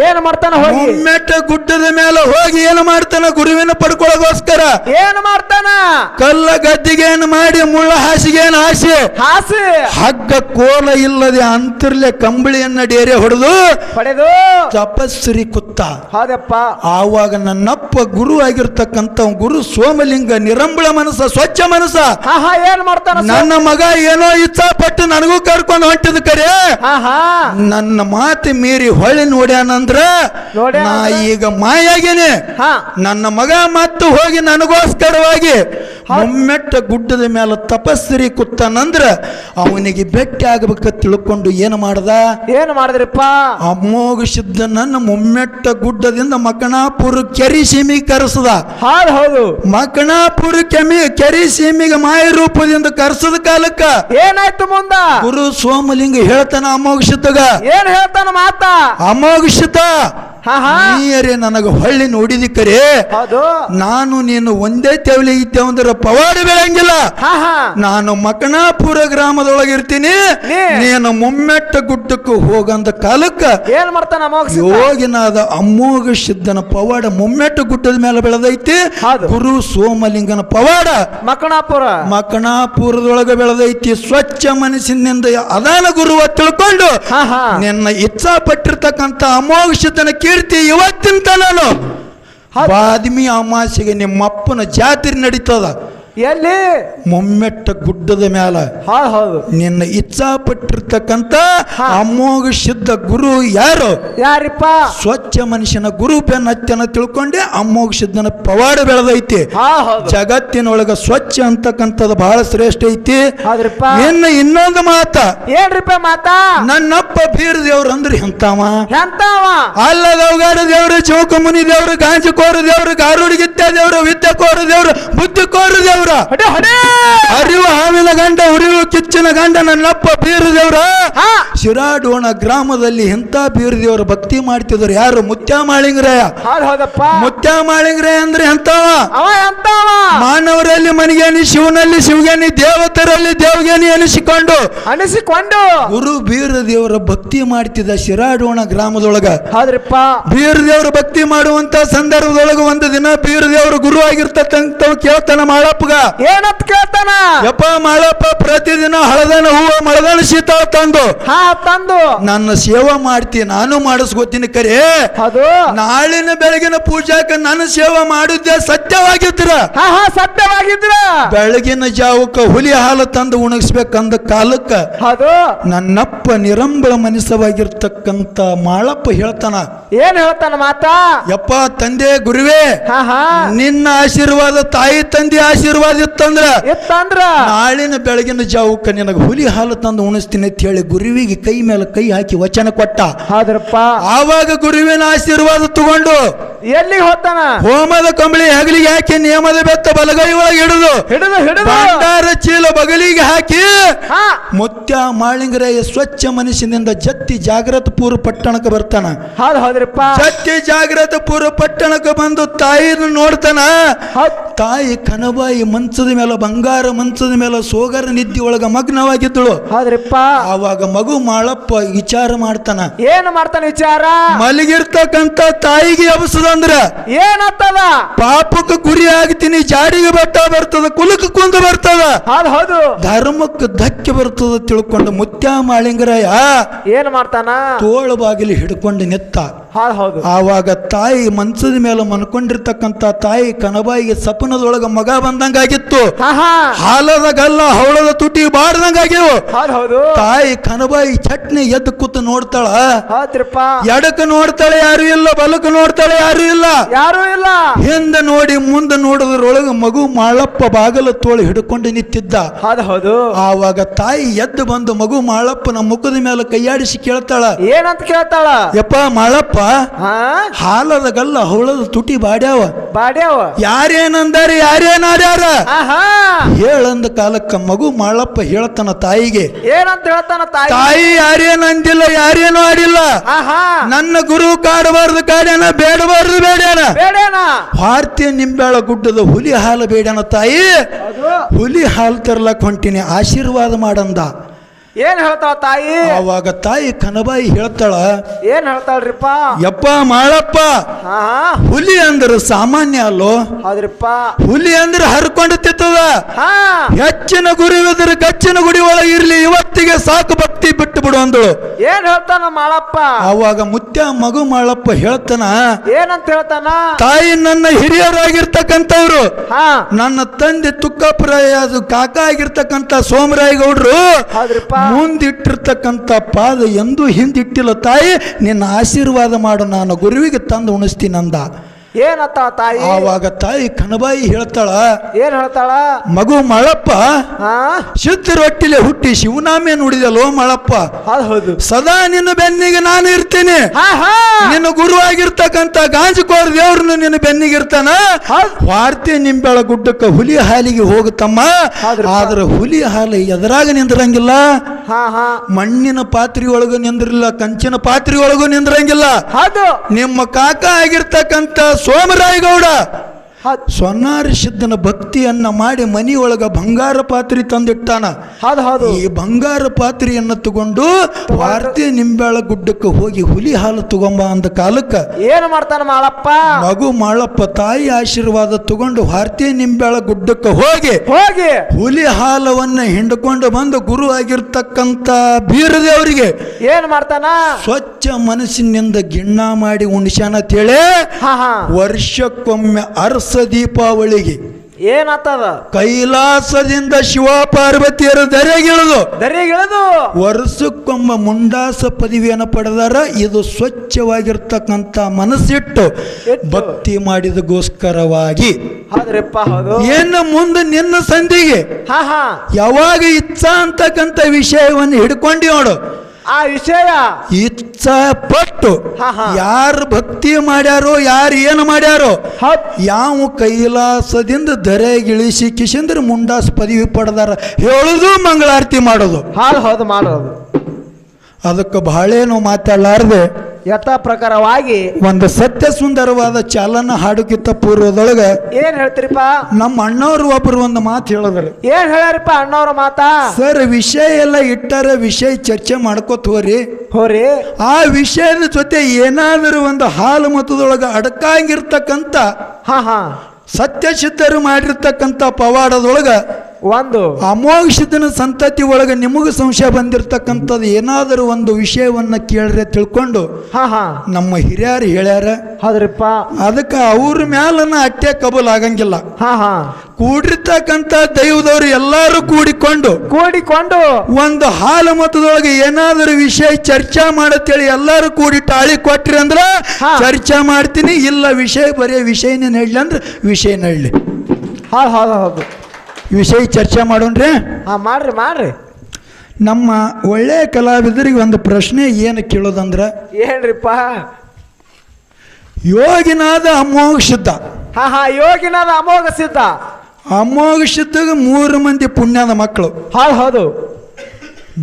ಏನ್ ಮಾಡ್ತಾನ ಹೋಗಿ? ಮುಮ್ಮೆಟ್ಟ ಗುಡ್ಡದ ಮೇಲೆ ಹೋಗಿ ಏನು ಮಾಡ್ತಾನ ಗುರುವಿನ ಪಡ್ಕೊಳಗೋಸ್ಕರ? ಏನ್ ಮಾಡ್ತಾನ? ಕಲ್ಲ ಗದ್ದಿಗೇನು ಮಾಡಿ ಮುಳ್ಳ ಏನು ಹಾಸಿ. ಹಾಸಿ. ಹಗ್ಗ ಕೋಲ ಇಲ್ಲದೆ ಅಂತರ್ಲೆ ಕಂಬಳಿಯನ್ನ ಡೇರೆ ಹೊಡೆದು ಪಡೆದು ತಪಸ್ಸರಿ ಕುತ್ತ. ಹೌದಪ್ಪ. ಆವಾಗ ನನ್ನಪ್ಪ ಗುರು ಆಗಿರ್ತಕ್ಕಂಥ ಗುರು ಸೋಮಲಿಂಗ ನಿರಂಬಳ ಮನಸ್ಸ ಸ್ವಚ್ಛ ಮನಸ್ಸ. ಏನ್ ಮಾಡ್ತಾನ ನನ್ನ ಮಗ ಏನೋ ಇಚ್ಛಾಪಟ್ಟು ನನಗೂ ಕರ್ಕೊಂಡು ಹೊಂಟಿದ ಹಾ ನನ್ನ ಮಾತು ಮೀರಿ ಹೊಳ್ಳಿ ನೋಡ್ಯಾನಂದ್ರ ನಾ ಈಗ ಮಾಯಾಗೇನೆ. ನನ್ನ ಮಗ ಮತ್ತು ಹೋಗಿ ನನಗೋಸ್ಕರವಾಗಿ ಮುಮ್ಮೆಟ್ಟ ಗುಡ್ಡದ ಮೇಲೆ ತಪಸ್ಸಿರಿ ಕುತ್ತಾನಂದ್ರ ಅವನಿಗೆ ಭೇಟಿ ಆಗ್ಬೇಕ ತಿಳ್ಕೊಂಡು ಏನು ಮಾಡ್ದ? ಏನು ಮಾಡಿದ್ರಪ್ಪ? ಅಮೋಘ ನನ್ನ ಮುಮ್ಮೆಟ್ಟ ಗುಡ್ಡದಿಂದ ಮಕಣಾಪುರ ಕೆರಿ ಸೀಮಿ ಕರೆಸದ. ಹೌದ್ ಹೌದು. ಮಕಣಾಪುರ ಕೆಮಿ ಕೆರಿ ಸೀಮಿಗೆ ಮಾಯ ರೂಪದಿಂದ ಕರೆಸದ ಕಾಲಕ್ಕ. ಏನಾಯ್ತು ಮುಂದ? ಗುರು ಸೋಮಲಿಂಗ ಹೇಳ್ತಾನ ಅಮೋಘ ಸಿದ್ಧಗ ಏನ್ ಹೇಳ್ತಾನ ಮಾತಾ? ಅಮೋಘ ಸಿದ್ಧ ನೀಯರೇ ನನಗೆ ಹೊಳ್ಳಿ ನೋಡಿದಿಕ್ಕರೆ. ನಾನು ನೀನು ಒಂದೇ ತೆವಲಿ ಇದ್ದೆ ಅಂದ್ರೆ ಪವಾಡ ಬೆಳಂಗಿಲ್ಲ. ನಾನು ಮಕನಾಪುರ ಗ್ರಾಮದೊಳಗೆ ಇರ್ತೀನಿ? ನೀನು ಮುಮ್ಮೆಟ್ಟ ಗುಡ್ಡಕ್ಕೆ ಹೋಗಂದ ಕಾಲಕ್ಕ ಏನ್ ಮಾಡ್ತಾನ ಯೋಗಿನಾದ ಅಮೋಘ ಸಿದ್ಧನ ಪವಾಡ ಮುಮ್ಮೆಟ್ಟ ಗುಡ್ಡದ ಮೇಲೆ ಬೆಳೆದೈತಿ. ಗುರು ಸೋಮಲಿಂಗನ ಪವಾಡ ಮಕನಾಪುರ. ಮಕಣಾಪುರದೊಳಗೆ ಬೆಳೆದೈತಿ. ಸ್ವಚ್ಛ ಮನಸ್ಸಿನಿಂದ ಅದಾನ ಗುರುವ ತಿಳ್ಕೊಂಡು ನಿನ್ನ ಇಚ್ಛಾ ಪಟ್ಟಿರ್ತಕ್ಕಂಥ ಅಮೋಘ ಸಿದ್ಧನ ಕೀರ್ತಿ ಇವತ್ತಿನ ತನನು. ಬಾದ್ಮಿ ಅಮಾಸೆಗೆ ನಿಮ್ಮಪ್ಪನ ಜಾತ್ರೆ ನಡೀತದ. ಎಲ್ಲಿ? ಮೊಮ್ಮೆಟ್ಟ ಗುಡ್ಡದ ಮ್ಯಾಲ. ಹಾ ಹೌದು. ನಿನ್ನ ಇಚ್ಛಾ ಪಟ್ಟಿರ್ತಕ್ಕಂಥ ಅಮೋಘ ಸಿದ್ಧ ಗುರು ಯಾರು? ಯಾರಿಪ್ಪ? ಸ್ವಚ್ಛ ಮನುಷ್ಯನ ಗುರು ಬೆನ್ನತ್ಯನ ತಿಳ್ಕೊಂಡೆ ಅಮೋಘ ಸಿದ್ಧನ ಪವಾಡ ಬೆಳೆದೈತಿ. ಜಗತ್ತಿನೊಳಗ ಸ್ವಚ್ಛ ಅಂತಕ್ಕಂಥದ್ದು ಬಹಳ ಶ್ರೇಷ್ಠ ಐತಿ. ಇನ್ನು ಇನ್ನೊಂದು ಮಾತ. ಏನ್ರಿಪ್ಪ ಮಾತಾ? ನನ್ನಪ್ಪ ಬೀರ್ ದೇವ್ರ ಅಂದ್ರೆ ಎಂತಾವ ಎಂತಾವ ಅಲ್ಲ ದೌಗಾಡ ದೇವ್ರು ಚೌಕಮುನಿ ದೇವ್ರು ಗಾಂಜಕೋರ ದೇವ್ರು ಗಾರುಡಿಗಿತ್ತ ದೇವ್ರು ವಿದ್ಯೆ ಕೋರು ದೇವ್ರು ಬುದ್ಧಿ ಕೋರು ದೇವ್ರ ಹೊಡೆ ಅರಿವ ಹಾವಿನ ಗಂಡ ಉರಿವು ಕಿಚ್ಚಿನ ಗಂಡ ನನ್ನಪ್ಪ ಬೀರು ದೇವ್ರ ಶಿರಾಡೋಣ ಗ್ರಾಮದಲ್ಲಿ ಎಂತ ಬೀರು ದೇವ್ರ ಭಕ್ತಿ ಮಾಡ್ತಿದ್ರು. ಯಾರು? ಮುತ್ಯಾ ಮಾಳಿಂಗ್ರಯ ಮುತ್ಯ ಮಾಳಿಂಗ್ರಯ ಅಂದ್ರೆ ಎಂತವ ಮಾನವರಲ್ಲಿ ಮನಿಗೇನಿ ಶಿವನಲ್ಲಿ ಶಿವಗೇನಿ ದೇವತರಲ್ಲಿ ದೇವಗೇನಿ ಅನಿಸಿಕೊಂಡು ಅನಿಸಿಕೊಂಡು. ಗುರು ಬೀರ ದೇವರ ಭಕ್ತಿ ಮಾಡ್ತಿದ್ದ ಶಿರಾಡೋಣ ಗ್ರಾಮದೊಳಗ. ಬೀರು ದೇವ್ರ ಭಕ್ತಿ ಮಾಡುವಂತ ಸಂದರ್ಭದೊಳಗ ಒಂದು ದಿನ ಬೀರ ದೇವ್ರ ಗುರು ಆಗಿರ್ತಕ್ಕಂಥ ಕೇಳ್ತಾನ ಮಾಳಪ್ಪಗ. ಏನತ್ ಕೇಳ್ತಾನ? ಯಪ್ಪ ಮಾಳಪ್ಪ ಪ್ರತಿದಿನ ಹಳದನ ಹೂವ ಮಳದನ ಶೀತಳ ತಂದು. ಹಾ ತಂದು. ನನ್ನ ಸೇವಾ ಮಾಡ್ತಿ ನಾನು ಮಾಡಿಸ್ಕೋತೀನಿ ಕರೆ. ಅದು ನಾಳಿನ ಬೆಳಗಿನ ಪೂಜಾಕ ನನ್ನ ಸೇವಾ ಮಾಡಿದ್ದೆ ಸತ್ಯವಾಗಿದ್ರ. ಹಾ ಹಾ ಸತ್ಯವಾಗಿದ್ರ. ಬೆಳಗಿನ ಜಾವಕ್ಕ ಹುಲಿ ಹಾಲು ತಂದು ಉಣಗಿಸ್ಬೇಕಂದ ಕಾಲಕ್ಕ ಅದು ನನ್ನಪ್ಪ ನಿರಂಬಳ ಮನಸ್ಸವಾಗಿರ್ತಕ್ಕಂತ ಮಾಳಪ್ಪ ಹೇಳ್ತಾನ. ಏನ್ ಹೇಳ್ತಾನ ಮಾತಾ? ಯಪ್ಪ ತಂದೆ ಗುರುವೇ ನಿನ್ನ ಆಶೀರ್ವಾದ ತಾಯಿ ತಂದೆ ಆಶೀರ್ವಾದ ಇತ್ತಂದ್ರ ಇತ್ತಂದ್ರ ನಾಳಿನ ಬೆಳಗಿನ ಜಾವಕ್ಕೆ ನಿನಗೆ ಹುಲಿ ಹಾಲು ತಂದು ಉಣಿಸ್ತೀನಿ ಅಂತ ಹೇಳಿ ಗುರುವಿಗೆ ಕೈ ಮೇಲೆ ಕೈ ಹಾಕಿ ವಚನ ಕೊಟ್ಟ. ಹೌದ್ರಪ್ಪ. ಆವಾಗ ಗುರುವಿನ ಆಶೀರ್ವಾದ ತಗೊಂಡು ಎಲ್ಲಿ ಹೋತಾನ ಹೋಮದ ಕಂಬಳಿ ಹಗಲಿಗೆ ಹಾಕಿ ನಿಯಮದ ಬೆತ್ತ ಬಲಗೈ ಒಳಗೆ ಹಿಡಿದು ಹಿಡಿದು ಹಿಡಿದು. ಭಂಡಾರ ಚೀಲ ಬಗಲಿಗೆ ಹಾಕಿ ಮುತ್ಯ ಮಾಳಿಂಗರಾಯ ಸ್ವಚ್ಛ ಮನಸ್ಸಿನಿಂದ ಜತ್ತಿ ಜಾಗ್ರತ ಪೂರ್ವ ಪಟ್ಟಣಕ್ಕೆ ಬರ್ತಾನ. ಹೌದ್ ಹೌದ್ರಪ್ಪ. ಜತ್ತಿ ಜಾಗ್ರತ ಪೂರ್ವ ಪಟ್ಟಣಕ್ಕೆ ಬಂದು ತಾಯಿನ ನೋಡ್ತಾನ. ತಾಯಿ ಕನಬಾಯಿ ಮಂಚದ ಮೇಲೆ ಬಂಗಾರ ಮಂಚದ ಮೇಲೆ ಸೋಗರ ನಿದ್ದೆ ಒಳಗ ಮಗ್ನವಾಗಿದ್ದಳು. ಆದ್ರಪ್ಪ. ಆವಾಗ ಮಗು ಮಾಳಪ್ಪ ವಿಚಾರ ಮಾಡ್ತಾನ. ಏನ್ ಮಾಡ್ತಾನ ವಿಚಾರ? ಮಲಗಿರ್ತಕ್ಕಂತ ತಾಯಿಗೆ ಎಬಸದಂದ್ರ ಏನತ್ತದ ಪಾಪಕ್ಕೆ ಗುರಿ ಆಗ್ತೀನಿ ಜಾಡಿಗೆ ಬೆಟ್ಟ ಬರ್ತದ ಕುಲಕ್ಕೆ ಕುಂದ ಬರ್ತದ. ಹೌದ್ ಹೌದು. ಧರ್ಮಕ್ಕೆ ಧಕ್ಕೆ ಬರ್ತದ ತಿಳ್ಕೊಂಡು ಮುತ್ಯ ಮಾಳಿಂಗರಾಯ ಏನ್ ಮಾಡ್ತಾನ? ತೋಳು ಬಾಗಿಲು ಹಿಡ್ಕೊಂಡು ನಿತ್ತ. ಹೌದ್ ಆವಾಗ ತಾಯಿ ಮಂಚದ ಮೇಲೆ ಮನ್ಕೊಂಡಿರ್ತಕ್ಕಂತ ತಾಯಿ ಕನಬಾಯಿಗೆ ಸಪನದೊಳಗ ಮಗ ಬಂದಂಗಾಗಿತ್ತು. ಹಾ ಹಾ ಹಾಲದ ಗಲ್ಲ ಹವಳದ ತುಟಿ ಬಾಡ್ದಂಗಾಗ್ಯವು ತಾಯಿ ಕನಬಾಯಿ ಚಟ್ನಿ ಎದ್ದು ಕೂತು ನೋಡ್ತಾಳ. ಎಡಕ್ ನೋಡ್ತಾಳೆ ಯಾರು ಇಲ್ಲ ಬಲಕ್ಕೆ ನೋಡ್ತಾಳೆ ಯಾರು ಇಲ್ಲ. ಯಾರು ಇಲ್ಲ. ಹಿಂದೆ ನೋಡಿ ಮುಂದೆ ನೋಡೋದ್ರೊಳಗೆ ಮಗು ಮಾಳಪ್ಪ ಬಾಗಲ ತೋಳು ಹಿಡ್ಕೊಂಡು ನಿಂತಿದ್ದ. ಹೌದ್ ಹೌದು ಆವಾಗ ತಾಯಿ ಎದ್ದು ಬಂದು ಮಗು ಮಾಳಪ್ಪನ ಮುಖದ ಮೇಲೆ ಕೈಯಾಡಿಸಿ ಕೇಳ್ತಾಳ. ಏನಂತ ಕೇಳ್ತಾಳ? ಯಪ್ಪ ಮಾಳಪ್ಪ ಹಾಲದ ಗಲ್ಲ ಹುಳದ ತುಟಿ ಬಾಡ್ಯಾವ. ಬಾಡ್ಯಾವ? ಯಾರೇನಂದಾರ ಯಾರೇನಾರ್ಯಾರ? ಹೇಳಂದ ಕಾಲಕ್ಕ ಮಗು ಮಾಳಪ್ಪ ಹೇಳ್ತಾನ ತಾಯಿಗೆ. ಏನಂತ ಹೇಳ್ತಾನ ತಾಯಿ? ತಾಯಿ ಯಾರೇನಂದಿಲ್ಲ ಯಾರೇನು ಆಡಿಲ್ಲ. ನನ್ನ ಗುರು ಕಾಡಬಾರ್ದು ಕಾಡ್ಯಾನ ಬೇಡಬಾರ್ದು ಬೇಡ್ಯಾನ. ಬೇಡೇನ ಭಾರತೀಯ ನಿಂಬೆಳ ಗುಡ್ಡದ ಹುಲಿ ಹಾಲು ಬೇಡ್ಯಾನ ತಾಯಿ. ಹುಲಿ ಹಾಲು ತರ್ಲಕ್ ಹೊಂಟಿನಿ ಆಶೀರ್ವಾದ ಮಾಡಂದ. ಏನ್ ಹೇಳ್ತಾಳ ತಾಯಿ? ಅವಾಗ ತಾಯಿ ಕನಬಾಯಿ ಹೇಳ್ತಾಳ ಏನ್ ಹೇಳ್ತಾಳ್ರಿಪ್ಪ? ಯಪ್ಪ ಮಾಳಪ್ಪ ಹಾ ಹುಲಿ ಅಂದ್ರೆ ಸಾಮಾನ್ಯ ಅಲ್ಲೋ? ಹೌದ್ರಿಪ್ಪ. ಹುಲಿ ಅಂದ್ರ ಹರ್ಕೊಂಡು ತಿತ್ತದ? ಹೆಚ್ಚಿನ ಗುರಿವಿದ್ರೆ ಗಚ್ಚಿನ ಗುಡಿ ಒಳಗೆ ಇರ್ಲಿ ಇವತ್ತಿಗೆ ಸಾಕು ಭಕ್ತಿ ಬಿಟ್ಟು ಬಿಡು ಅಂದಳು. ಏನ್ ಹೇಳ್ತಾನ ಮಾಳಪ್ಪ? ಅವಾಗ ಮುತ್ಯ ಮಗು ಮಾಳಪ್ಪ ಹೇಳ್ತಾನ ಏನಂತ ಹೇಳ್ತಾನ? ತಾಯಿ ನನ್ನ ಹಿರಿಯರಾಗಿರ್ತಕ್ಕಂಥವ್ರು ನನ್ನ ತಂದೆ ತುಕ್ಕಪುರಾಯ ಅದು ಕಾಕ ಆಗಿರ್ತಕ್ಕಂಥ ಸೋಮರಾಯ ಗೌಡ್ರು ಮುಂದಿಟ್ಟಿರ್ತಕ್ಕಂಥ ಪಾದ ಎಂದೂ ಹಿಂದಿಟ್ಟಿಲ್ಲ ತಾಯಿ ನಿನ್ನ ಆಶೀರ್ವಾದ ಮಾಡು ನಾನು ಗುರುವಿಗೆ ತಂದು ಉಣಿಸ್ತೀನಂದ. ಏನತ್ತ ತಾಯಿ? ಆವಾಗ ತಾಯಿ ಕಣಬಾಯಿ ಹೇಳ್ತಾಳ ಏನ್ ಹೇಳ್ತಾಳ? ಮಗು ಮಳಪ್ಪ ಶುದ್ಧ ರೊಟ್ಟಿಲೆ ಹುಟ್ಟಿ ಶಿವನಾಮೆ ನುಡಿದಲೋ ಮಳಪ್ಪ. ಹೌದ್ ಸದಾ ನಿನ್ನ ಬೆನ್ನಿಗೆ ನಾನು ಇರ್ತೀನಿ. ನಿನ್ನ ಗುರುವಾಗಿರ್ತಕ್ಕಂತ ಗಾಂಜಕೋರ್ ದೇವ್ರನ್ನ ನಿನ್ನ ಬೆನ್ನಿಗಿರ್ತಾನ. ವಾರ್ತೆ ನಿಂಬೆಳ ಗುಡ್ಡಕ್ಕ ಹುಲಿ ಹಾಲಿಗೆ ಹೋಗುತ್ತಮ್ಮ. ಆದ್ರೆ ಹುಲಿ ಹಾಲು ಎದರಾಗ ನಿಂದ್ರಂಗಿಲ್ಲ. ಮಣ್ಣಿನ ಪಾತ್ರಿ ಒಳಗೂ ನಿಂದ್ರಿಲ್ಲ ಕಂಚಿನ ಪಾತ್ರಿ ಒಳಗೂ ನಿಂದ್ರಂಗಿಲ್ಲ ನಿಮ್ಮ ಕಾಕ ಆಗಿರ್ತಕ್ಕಂಥ ಸೋಮರಾಯಗೌಡ ಸ್ವನಾರಿಸಿದ್ದನ ಸೊನ್ನಾರಿ ಸಿದ್ಧನ ಭಕ್ತಿಯನ್ನ ಮಾಡಿ ಮನಿಯೊಳಗ ಬಂಗಾರ ಪಾತ್ರೆ ತಂದಿಟ್ಟಾನ. ಹೌದು ಈ ಬಂಗಾರ ಪಾತ್ರೆಯನ್ನು ತಗೊಂಡು ವಾರ್ತೆ ನಿಂಬೆಳ ಗುಡ್ಡಕ್ಕೆ ಹೋಗಿ ಹುಲಿ ಹಾಲು ತಗೊಂಬ ಅಂದ ಕಾಲಕ್ಕ. ಏನು ಮಾಡ್ತಾನ ಮಾಳಪ್ಪ? ಮಗು ಮಾಳಪ್ಪ ತಾಯಿ ಆಶೀರ್ವಾದ ತಗೊಂಡು ವಾರ್ತೆ ನಿಂಬೆಳ ಗುಡ್ಡಕ್ಕೆ ಹೋಗಿ ಹೋಗಿ. ಹುಲಿ ಹಾಲವನ್ನ ಹಿಂಡ್ಕೊಂಡು ಬಂದು ಗುರು ಆಗಿರ್ತಕ್ಕಂತ ಬೀರದೇವರಿಗೆ ಏನ್ ಮಾಡ್ತಾನ? ಸ್ವಚ್ಛ ಮನಸ್ಸಿನಿಂದ ಗಿಣ್ಣ ಮಾಡಿ ಉಣಿಸ್ಯಾನ ತೇಳೆ ವರ್ಷಕ್ಕೊಮ್ಮೆ ಅರಸ ದೀಪಾವಳಿಗೆ ಏನಾಗ್ತದ ಕೈಲಾಸದಿಂದ ಶಿವ ಪಾರ್ವತಿಯರು ದರೆಗಿಳಿದು ದರೆಗಿಳಿದು. ವರ್ಷಕ್ಕೊಮ್ಮ ಮುಂಡಾಸ ಪದವಿಯನ್ನು ಪಡೆದಾರ. ಇದು ಸ್ವಚ್ಛವಾಗಿರ್ತಕ್ಕಂಥ ಮನಸ್ಸಿಟ್ಟು ಭಕ್ತಿ ಮಾಡಿದಗೋಸ್ಕರವಾಗಿ. ಏನ ಮುಂದೆ ನಿನ್ನ ಸಂಧಿಗೆ ಯಾವಾಗ ಇಚ್ಛಾ ಅಂತಕ್ಕಂಥ ವಿಷಯವನ್ನು ಹಿಡ್ಕೊಂಡಿ ನೋಡು. ಆ ವಿಷಯ ಇಚ್ಛ ಪಟ್ಟು. ಯಾರು ಭಕ್ತಿ ಮಾಡ್ಯಾರೋ ಯಾರು ಏನು ಮಾಡ್ಯಾರೋ ಯಾವ ಕೈಲಾಸದಿಂದ ದರೆಗಿಳಿಸಿ ಕಿಶಂದ್ರ ಮುಂಡಾಸ್ ಪದವಿ ಪಡೆದಾರ ಹೇಳುದು ಮಂಗಳಾರತಿ ಮಾಡೋದು. ಹಾಲು ಹೌದು ಮಾಡೋದು ಅದಕ್ಕೆ ಬಹಳೇನು ಮಾತಾಡಲಾರ್ದೆ. ಯಥ ಪ್ರಕಾರವಾಗಿ ಒಂದು ಸತ್ಯ ಸುಂದರವಾದ ಚಾಲನ ಹಾಡುಕಿತ್ತ ಪೂರ್ವದೊಳಗೆ ಏನ್ ಹೇಳ್ತೀರಿಪ್ಪ? ನಮ್ಮ ಅಣ್ಣವ್ರು ಒಬ್ರು ಒಂದು ಮಾತು ಹೇಳಿದ್ರು. ಏನ್ ಹೇಳ್ಯಾರಪ್ಪ ಅಣ್ಣವ್ರ ಮಾತಾ? ಸರ್ ವಿಷಯ ಎಲ್ಲ ಇಟ್ಟಾರ ವಿಷಯ ಚರ್ಚೆ ಮಾಡ್ಕೋತ ಹೋರಿ. ಹೋರಿ. ಆ ವಿಷಯದ ಜೊತೆ ಏನಾದರೂ ಒಂದು ಹಾಲು ಮತದೊಳಗೆ ಅಡಕಾಗಿರ್ತಕ್ಕಂಥ ಹಾ ಹಾ. ಸತ್ಯಸಿದ್ಧರು ಮಾಡಿರ್ತಕ್ಕಂಥ ಪವಾಡದೊಳಗ ಒಂದು. ಅಮೋಘಸಿದ್ಧನ ಸಂತತಿ ಒಳಗೆ ನಿಮಗೂ ಸಂಶಯ ಬಂದಿರತಕ್ಕಂಥದ್ದು ಏನಾದರೂ ಒಂದು ವಿಷಯವನ್ನ ಕೇಳ್ರೆ ತಿಳ್ಕೊಂಡು ಹಾ ಹಾ. ನಮ್ಮ ಹಿರಿಯರು ಹೇಳ್ಯಾರ. ಹೌದ್ರಿಪ್ಪ. ಅದಕ್ಕೆ ಅವ್ರ ಮ್ಯಾಲನ ಅಟ್ಟೆ ಕಬಲ್ ಆಗಂಗಿಲ್ಲ. ಹಾ ಹಾ. ಕೂಡಿರ್ತಕ್ಕಂಥ ದೈವದವರು ಎಲ್ಲರೂ ಕೂಡಿಕೊಂಡು ಕೂಡಿಕೊಂಡು. ಒಂದು ಹಾಲು ಮತದೊಳಗೆ ಏನಾದರೂ ವಿಷಯ ಚರ್ಚಾ ಮಾಡತ್ತೇಳಿ ಎಲ್ಲರೂ ಕೂಡಿ ಟಾಳಿ ಕೊಟ್ರಿ ಅಂದ್ರ. ಚರ್ಚಾ ಮಾಡ್ತೀನಿ. ಇಲ್ಲ ವಿಷಯ ಬರೀ ವಿಷಯನೇ ನಡ್ಲಿ ಅಂದ್ರೆ ವಿಷಯ ನಡ್ಲಿ. ಹಾ ಹೌದು ಹೌದು. ವಿಷಯ ಚರ್ಚೆ ಮಾಡೋಣ್ರಿ? ಹಾಂ ಮಾಡ್ರಿ ಮಾಡ್ರಿ. ನಮ್ಮ ಒಳ್ಳೆಯ ಕಲಾವಿದರಿಗೆ ಒಂದು ಪ್ರಶ್ನೆ ಏನು ಕೇಳೋದಂದ್ರೆ? ಏನ್ರಿಪ್ಪ? ಯೋಗಿನಾದ ಅಮೋಘ ಸಿದ್ಧ. ಹಾ ಹಾ ಯೋಗಿನಾದ ಅಮೋಘ ಸಿದ್ಧ. ಅಮೋಘ ಸಿದ್ಧಗೆ ಮೂರು ಮಂದಿ ಪುಣ್ಯದ ಮಕ್ಕಳು. ಹೌದು ಹೌದು.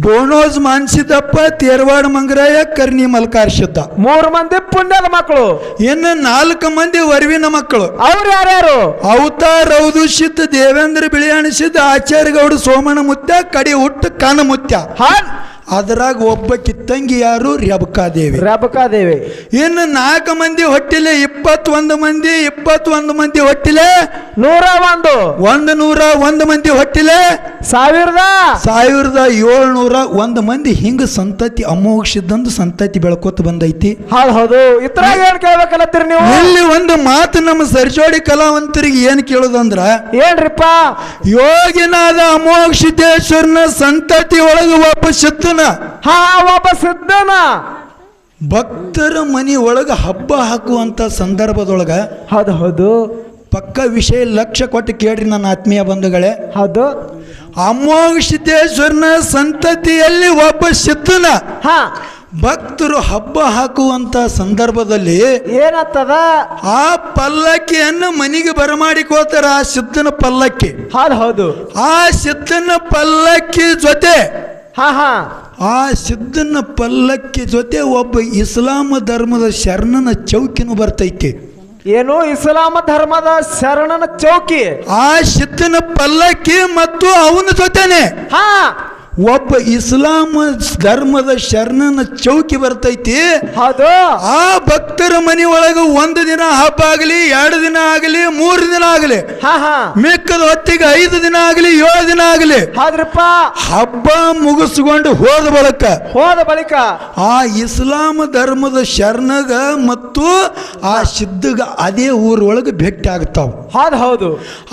ಡೋಣೋಜ್ ಮಾನ್ಸಿದ್ದಪ್ಪ ತೇರವಾಡ ಮಂಗರಾಯ ಕರ್ನಿ ಮಲ್ಕಾರ್ ಶುದ್ಧ. ಮೂರು ಮಂದಿ ಪುಣ್ಯದ ಮಕ್ಕಳು. ಇನ್ನು ನಾಲ್ಕು ಮಂದಿ ವರವಿನ ಮಕ್ಕಳು. ಅವ್ರು ಯಾರ್ಯಾರು? ಔತ ರೌದು ಸಿದ್ಧ ದೇವೇಂದ್ರ ಬಿಳಿಯಾಣಿ ಸಿದ್ಧ ಆಚಾರ್ಯಗೌಡ ಸೋಮಣ್ಣ ಮುತ್ಯ ಕಡಿ ಹುಟ್ಟು ಕಾನ ಮುತ್ಯ ಹಾ ಅದ್ರಾಗ ಒಬ್ಬ ಕಿತ್ತಂಗಿ ಯಾರು? ರೇವಕಾದೇವಿ ದೇವಿ ಇನ್ನು ನಾಲ್ಕು ಮಂದಿ ಹೊಟ್ಟಿಲೆ ಇಪ್ಪತ್ತೊಂದು ಮಂದಿ ಇಪ್ಪತ್ತೊಂದು ಮಂದಿ ಹೊಟ್ಟಿಲೆ? ನೂರ ಒಂದು. ಒಂದು ನೂರ ಒಂದು ಮಂದಿ ಹೊಟ್ಟಿಲೆ? ಸಾವಿರದ. ಸಾವಿರದ ಏಳ್ನೂರ ಒಂದು ಮಂದಿ ಹಿಂಗ ಸಂತತಿ ಅಮೋಘಿಸಿದ್ದಂದು ಸಂತತಿ ಬೆಳ್ಕೊತ ಬಂದೈತಿ. ಹೌದು ಹೌದು. ಇದ್ರಾಗ ಏನ್ ಕೇಳ್ಬೇಕಲ್ಲತ್ತೀರಿ ನೀವು? ಇಲ್ಲಿ ಒಂದು ಮಾತು ನಮ್ಮ ಸರ್ಜೋಡಿ ಕಲಾವಂತರಿಗೆ ಏನು ಕೇಳೋದಂದ್ರ ಏನ್ರಿಪ್ಪ? ಯೋಗಿನಾದ ಅಮೋಘ ಸಿದ್ದೇಶ್ವರನ ಸಂತತಿ ಒಳಗೆ ಒಬ್ಬ ಸಿದ್ಧನ? ಹಾ ಒಬ್ಬ ಸಿದ್ಧನ. ಭಕ್ತರ ಮನಿ ಒಳಗೆ ಹಬ್ಬ ಹಾಕುವಂತ ಸಂದರ್ಭದೊಳಗ ಹೌದು ಹೌದು. ಪಕ್ಕ ವಿಷಯ ಲಕ್ಷ್ಯ ಕೊಟ್ಟು ಕೇಳ್ರಿ ನನ್ನ ಆತ್ಮೀಯ ಬಂಧುಗಳೇ. ಹೌದು. ಅಮೋಘ ಸಿದ್ದೇಶ್ವರನ ಸಂತತಿಯಲ್ಲಿ ಒಬ್ಬ ಸಿದ್ಧನ. ಹಾ. ಭಕ್ತರು ಹಬ್ಬ ಹಾಕುವಂತ ಸಂದರ್ಭದಲ್ಲಿ ಏನತ್ತದ ಆ ಪಲ್ಲಕ್ಕಿಯನ್ನು ಮನೆಗೆ ಬರಮಾಡಿಕೋತಾರ ಆ ಸಿದ್ಧನ ಪಲ್ಲಕ್ಕಿ. ಹೌದು ಹೌದು. ಆ ಸಿದ್ಧನ ಪಲ್ಲಕ್ಕಿ ಜೊತೆ ಹಾ ಹಾ. ಆ ಸಿದ್ಧನ ಪಲ್ಲಕ್ಕಿ ಜೊತೆ ಒಬ್ಬ ಇಸ್ಲಾಮ ಧರ್ಮದ ಶರಣನ ಚೌಕಿನೂ ಬರ್ತೈತಿ. ಏನು ಇಸ್ಲಾಮ ಧರ್ಮದ ಶರಣನ ಚೌಕಿ. ಆ ಸಿದ್ಧನ ಪಲ್ಲಕ್ಕಿ ಮತ್ತು ಅವನ ಜೊತೆನೆ. ಹಾ. ಒಬ್ಬ ಇಸ್ಲಾಂ ಧರ್ಮದ ಶರಣನ ಚೌಕಿ ಬರ್ತೈತಿ. ಹೌದು. ಆ ಭಕ್ತರ ಮನೆ ಒಳಗೆ ಒಂದು ದಿನ ಹಬ್ಬ ಆಗಲಿ ಎರಡು ದಿನ ಆಗಲಿ ಮೂರು ದಿನ ಆಗಲಿ ಮಿಕ್ಕದ ಹೊತ್ತಿಗೆ ಐದು ದಿನ ಆಗಲಿ ಏಳು ದಿನ ಆಗಲಿ ಆದ್ರಪ್ಪ ಹಬ್ಬ ಮುಗಿಸ್ಕೊಂಡು ಹೋದ ಬಳಿಕ ಹೋದ ಬಳಿಕ ಆ ಇಸ್ಲಾಂ ಧರ್ಮದ ಶರಣಗ ಮತ್ತು ಆ ಸಿದ್ಧಗ ಅದೇ ಊರೊಳಗೆ ಭೇಟಿ ಆಗ್ತಾವ. ಹೌದು ಹೌದು.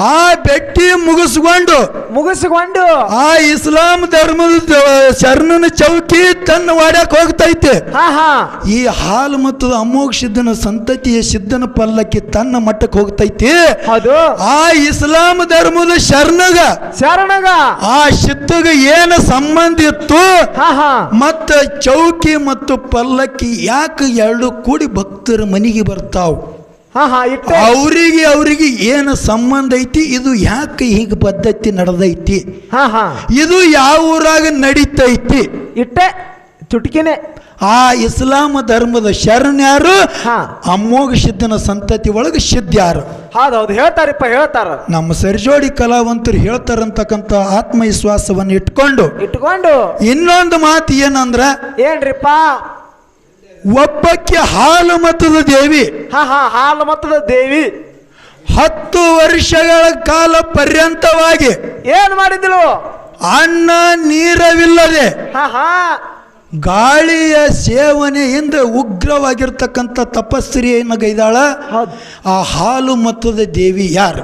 ಆ ಭೇಟಿ ಮುಗಿಸ್ಕೊಂಡು ಮುಗಿಸ್ಕೊಂಡು ಆ ಇಸ್ಲಾಂ ಧರ್ಮದ ದ- ಶರಣನ ಚೌಕಿ ತನ್ನ ವಾಡ್ಯಾಕ ಹೋಗ್ತೈತೆ. ಹಾ ಹಾ ಈ ಹಾಲು ಮತ್ತು ಅಮೋಘ ಸಿದ್ಧನ ಸಂತತಿಯ ಸಿದ್ಧನ ಪಲ್ಲಕ್ಕಿ ತನ್ನ ಮಟ್ಟಕ್ಕೆ ಹೋಗ್ತೈತಿ. ಹೌದು. ಆ ಇಸ್ಲಾಂ ಧರ್ಮದ ಶರಣಗ. ಶರಣಗ. ಆ ಸಿದ್ಧಗ ಏನ ಸಂಬಂಧ ಇತ್ತು? ಹಾ ಹಾ ಮತ್ತ ಚೌಕಿ ಮತ್ತು ಪಲ್ಲಕ್ಕಿ ಯಾಕೆ ಎರಡು ಕೂಡಿ ಭಕ್ತರ ಮನೆಗೆ ಬರ್ತಾವ? ಹಾ ಹಾ ಇಟ್ಟೆ. ಅವರಿಗೆ ಅವರಿಗೆ ಏನು ಸಂಬಂಧ ಐತಿ? ಇದು ಯಾಕೆ ಹೀಗೆ ಪದ್ಧತಿ ನಡೆದೈತಿ? ಹಾ ಹಾ. ಇದು ಯಾವ ಊರಾಗ ನಡೀತೈತಿ? ಇಟ್ಟೆ ಚುಟ್ಕಿನೇ. ಆ ಇಸ್ಲಾಂ ಧರ್ಮದ ಶರಣ್ಯಾರು ಅಮ್ಮೋಗ ಸಿದ್ಧನ ಸಂತತಿ ಒಳಗೆ ಸಿದ್ಧ್ಯಾರು ಹೌದೌದು ಹೇಳ್ತಾರಪ್ಪ ಹೌದು ಹೇಳ್ತಾರಿಪ್ಪ ಹೇಳ್ತಾರ. ನಮ್ಮ ಸರ್ಜೋಡಿ ಕಲಾವಂತರು ಹೇಳ್ತಾರಂತಕ್ಕಂಥ ಆತ್ಮವಿಶ್ವಾಸವನ್ನು ಇಟ್ಕೊಂಡು ಇಟ್ಕೊಂಡು. ಇನ್ನೊಂದು ಮಾತು ಏನಂದ್ರ ಏನ್ರಿಪ್ಪ? ಒಬ್ಬಕ್ಕೆ ಹಾಲು ಮತದ ದೇವಿ. ಹಾ ಹಾ ಹಾಲು ಮತದ ದೇವಿ. ಹತ್ತು ವರ್ಷಗಳ ಕಾಲ ಪರ್ಯಂತವಾಗಿ ಏನ್ ಮಾಡಿದ್ಲು? ಅನ್ನ ನೀರವಿಲ್ಲದೆ ಹಾ ಹಾ. ಗಾಳಿಯ ಸೇವನೆಯಿಂದ ಉಗ್ರವಾಗಿರ್ತಕ್ಕಂಥ ತಪಸ್ಸರಿಯನ್ನು ಗೈದಾಳ ಹೌದು. ಆ ಹಾಲು ಮತದ ದೇವಿ ಯಾರು?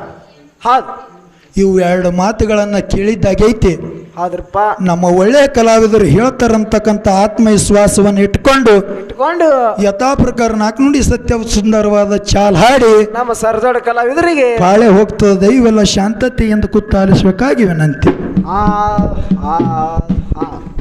ಹೌದು. ಇವು ಎರಡು ಮಾತುಗಳನ್ನು ಕೇಳಿದ್ದಾಗೈತಿ. ಹೌದ್ರಪ್ಪ ನಮ್ಮ ಒಳ್ಳೆಯ ಕಲಾವಿದರು ಹೇಳ್ತಾರಂತಕ್ಕಂಥ ಆತ್ಮವಿಶ್ವಾಸವನ್ನು ಇಟ್ಕೊಂಡು ಇಟ್ಕೊಂಡು ಯಥಾ ಪ್ರಕಾರ ನಾಲ್ಕು ನುಡಿ ಸತ್ಯ ಸುಂದರವಾದ ಚಾಲ್ ಹಾಡಿ ನಮ್ಮ ಸರಜೋಡ ಕಲಾವಿದರಿಗೆ ಪಾಳೆ ಹೋಗ್ತದೆ ದೈವೆಲ್ಲ ಶಾಂತತೆಯಿಂದ ಎಂದು ಕುತ್ತಾಲಿಸಬೇಕಾಗಿ ವಿನಂತಿ ಆ.